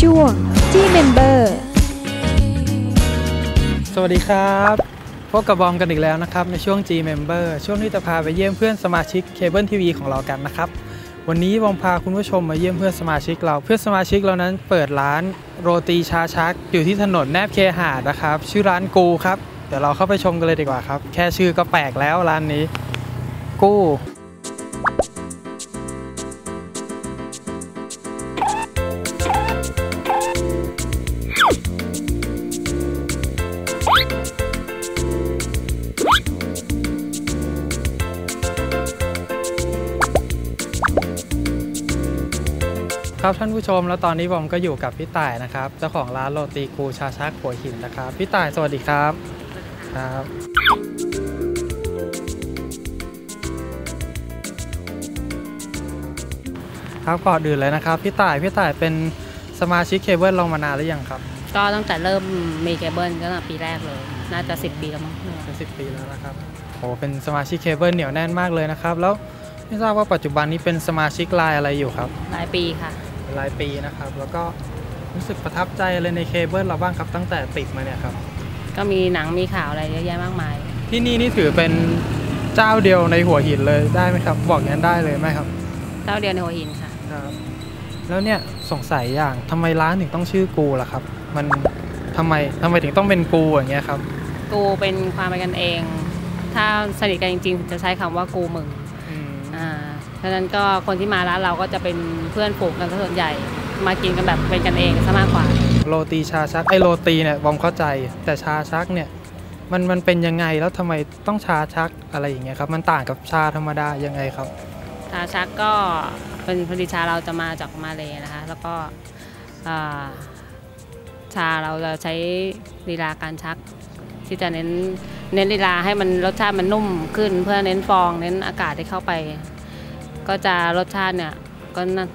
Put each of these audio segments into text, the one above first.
ช่วงที่เมมเบอร์สวัสดีครับพบกับบอมกันอีกแล้วนะครับ ในช่วง G Member ช่วงที่จะพาไปเยี่ยมเพื่อนสมาชิกเคเบิลทีวีของเรากันนะครับ วันนี้บอมพาคุณผู้ชมมาเยี่ยมเพื่อนสมาชิกเรา เพื่อนสมาชิกเรานั้นเปิดร้านโรตีชาชัก อยู่ที่ถนนแนบเคหาดนะครับ ชื่อร้านกูครับ เดี๋ยวเราเข้าไปชมกันเลยดีกว่าครับ แค่ชื่อก็แปลกแล้วร้านนี้ กู ครับท่านผู้ชมแล้วตอนนี้ผมก็อยู่กับพี่ต่ายนะครับเจ้าของร้านโรตีกูชาชักหัวหินนะครับพี่ต่ายสวัสดีครับครับครับก่อนอื่นเลยนะครับพี่ต่ายพี่ต่ายเป็นสมาชิกเคเบิลเรามานานหรือยังครับ ก็ตั้งแต่เริ่มมีเคเบิลก็ตั้งแต่ปีแรกเลย น่าจะ 10 ปีแล้วมั้งเป็นสิปีแล้วนะครับโอ้เป็นสมาชิกเคเบิลเหนียวแน่นมากเลยนะครับ แล้วไม่ทราบว่าปัจจุบันนี้เป็นสมาชิกรายอะไรอยู่ครับหลายปีค่ะ หลายปีนะครับ แล้วก็รู้สึกประทับใจอะไรในเคเบิลเราบ้างครับตั้งแต่ติดมาเนี่ยครับ ก็มีหนังมีข่าวอะไรเยอะแยะมากมาย ที่นี่นี่ถือเป็นเจ้าเดียวในหัวหินเลยได้ไหมครับ บอกอย่างนั้นได้เลยไหมครับ เจ้าเดียวในหัวหินค่ะครับแล้วเนี่ยสงสัยอย่างทำไมร้านถึงต้องชื่อกูล่ะครับ มันทำไมทำไมถึงต้องเป็นกูอย่างเงี้ยครับ กูเป็นความเป็นกันเอง ถ้าสนิทกันจริงๆ จะใช้คำว่ากูมึงอืมอ่า ฉะนั้นก็คนที่มาร้านเราก็จะเป็นเพื่อนฝูงกันซะส่วนใหญ่ มากินกันแบบเป็นกันเองซะมากกว่า โรตีชาชักไอโรตีเนี่ยบอมเข้าใจ แต่ชาชักเนี่ยมันมันเป็นยังไงแล้วทำไมต้องชาชักอะไรอย่างเงี้ยครับ มันต่างกับชาธรรมดายังไงครับ ชาชักก็เป็นพอดีชาเราจะมาจากมาเลยนะคะ แล้วก็อ่าชาเราจะใช้ลีลาการชัก ที่จะเน้นเน้นลีลาให้มันรสชาติมันนุ่มขึ้น เพื่อเน้นฟองเน้นอากาศที่เข้าไป ก็จะรสชาติเนี่ยก็น่า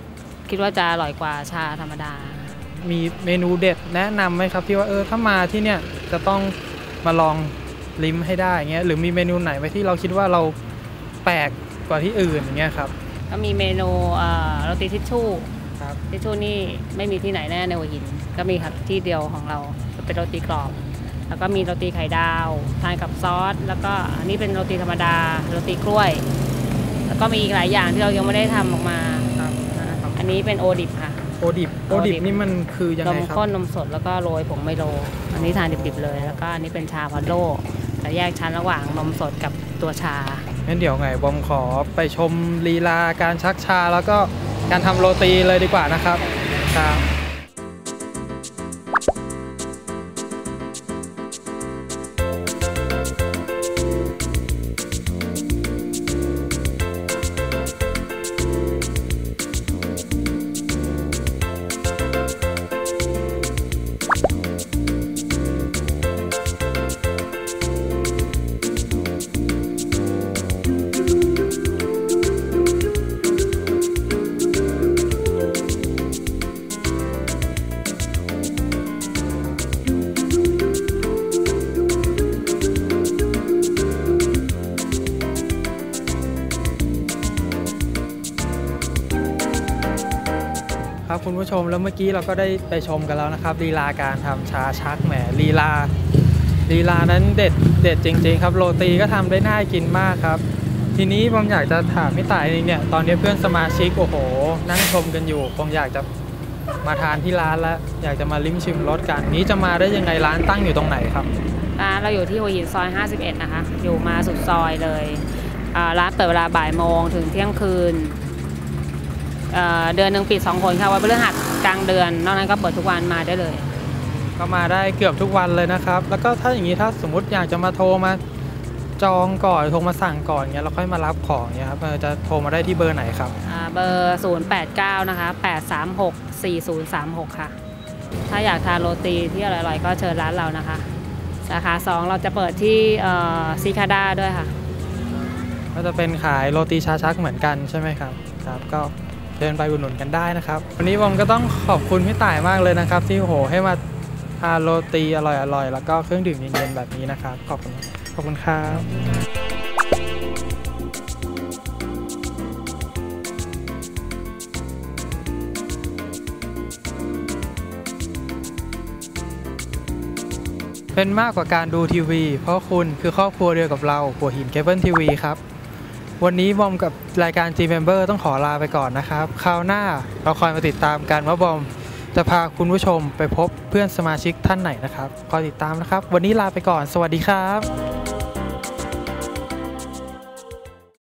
คิดว่าจะอร่อยกว่าชาธรรมดา มีเมนูเด็ดแนะนำไหมครับ ที่ว่าเออถ้ามาที่เนี่ยจะต้องมาลองลิ้มให้ได้อย่างเงี้ยหรือมีเมนูไหนไหมที่เราคิดว่าเราแปลกกว่าที่อื่นอย่างเงี้ยครับก็มีเมนูเอ่อโรตีทิชชู่ครับทิชชู่นี่ไม่มีที่ไหนแน่ในหัวหิน ก็มีครับที่เดียวของเราเป็นโรตีกรอบ แล้วก็มีโรตีไข่ดาว ทานกับซอส แล้วก็อันนี้เป็นโรตีธรรมดาโรตีกล้วย แล้วก็มีอีกหลายอย่างที่เรายังไม่ได้ทำออกมาครับอ่าอันนี้เป็นโอดิบค่ะ โอดิบโอโอดิดิบบนี่มันคือยังนไงมครับข้นนมสดแล้วก็โรยผงไมโล อันนี้ทานดิบๆเลย แล้วก็อันนี้เป็นชาพอลโลจะแยกชั้นระหว่างนมสดกับตัวชา งั้นเดี๋ยวไงบอมขอไปชมลีลาการชักชาแล้วก็การทำโรตีเลยดีกว่านะครับครับ ครับคุณผู้ชมแล้วเมื่อกี้เราก็ได้ไปชมกันแล้วนะครับลีลาการทำชาชักแหมลีลาลีลานั้นเด็ดเด็ดจริง ๆ ครับโรตีก็ทำได้น่ากินมากครับ ทีนี้ผมอยากจะถามพี่ต่ายเนี่ยตอนนี้เพื่อนสมาชิกโอ้โห นั่งชมกันอยู่ผมอยากจะมาทานที่ร้านแล้วอยากจะมาลิ้มชิมรสกันนี้จะมาได้ยังไงร้านตั้งอยู่ตรงไหนครับร้านเราอยู่ที่หัวหินซอย 51 นะคะ อยู่มาสุดซอยเลยร้านเปิดเวลาบ่ายโมงถึงเที่ยงคืน เอ่อเดือนหนึ่งปิด2คนค่ะวันพฤหัสกลางเดือน นอกนั้นก็เปิดทุกวันมาได้เลย ก็มาได้เกือบทุกวันเลยนะครับ แล้วก็ถ้าอย่างนี้ถ้าสมมติอยากจะมาโทรมาจองก่อนโทรมาสั่งก่อนเงี้ยเราค่อยมารับของเงี้ยครับเออจะโทรมาได้ที่เบอร์ไหนครับอ่าเบอร์ 089 นะคะ 836 4036 ค่ะ ถ้าอยากทานโรตีที่อร่อยๆ ก็เชิญร้านเรานะคะ สาขา 2 เราจะเปิดที่ซีคาด้าด้วยค่ะ ก็จะเป็นขายโรตีชาชักเหมือนกันใช่ไหมครับครับก็ เดินไปอุดหนุนกันได้นะครับ วันนี้ผมก็ต้องขอบคุณพี่ต่ายมากเลยนะครับ ที่โหให้มาทาโรตีอร่อยๆ แล้วก็เครื่องดื่มเย็นๆแบบนี้นะครับ ขอบคุณขอบคุณครับเป็นมากกว่าการดูทีวี เพราะคุณคือครอบครัวเดียวกับเราหัวหินเคเบิลทีวีครับ วันนี้บอมกับรายการ G Member ต้องขอลาไปก่อนนะครับ คราวหน้าเราคอยมาติดตามกันว่าบอมจะพาคุณผู้ชมไปพบเพื่อนสมาชิกท่านไหนนะครับ คอยติดตามนะครับ วันนี้ลาไปก่อน สวัสดีครับ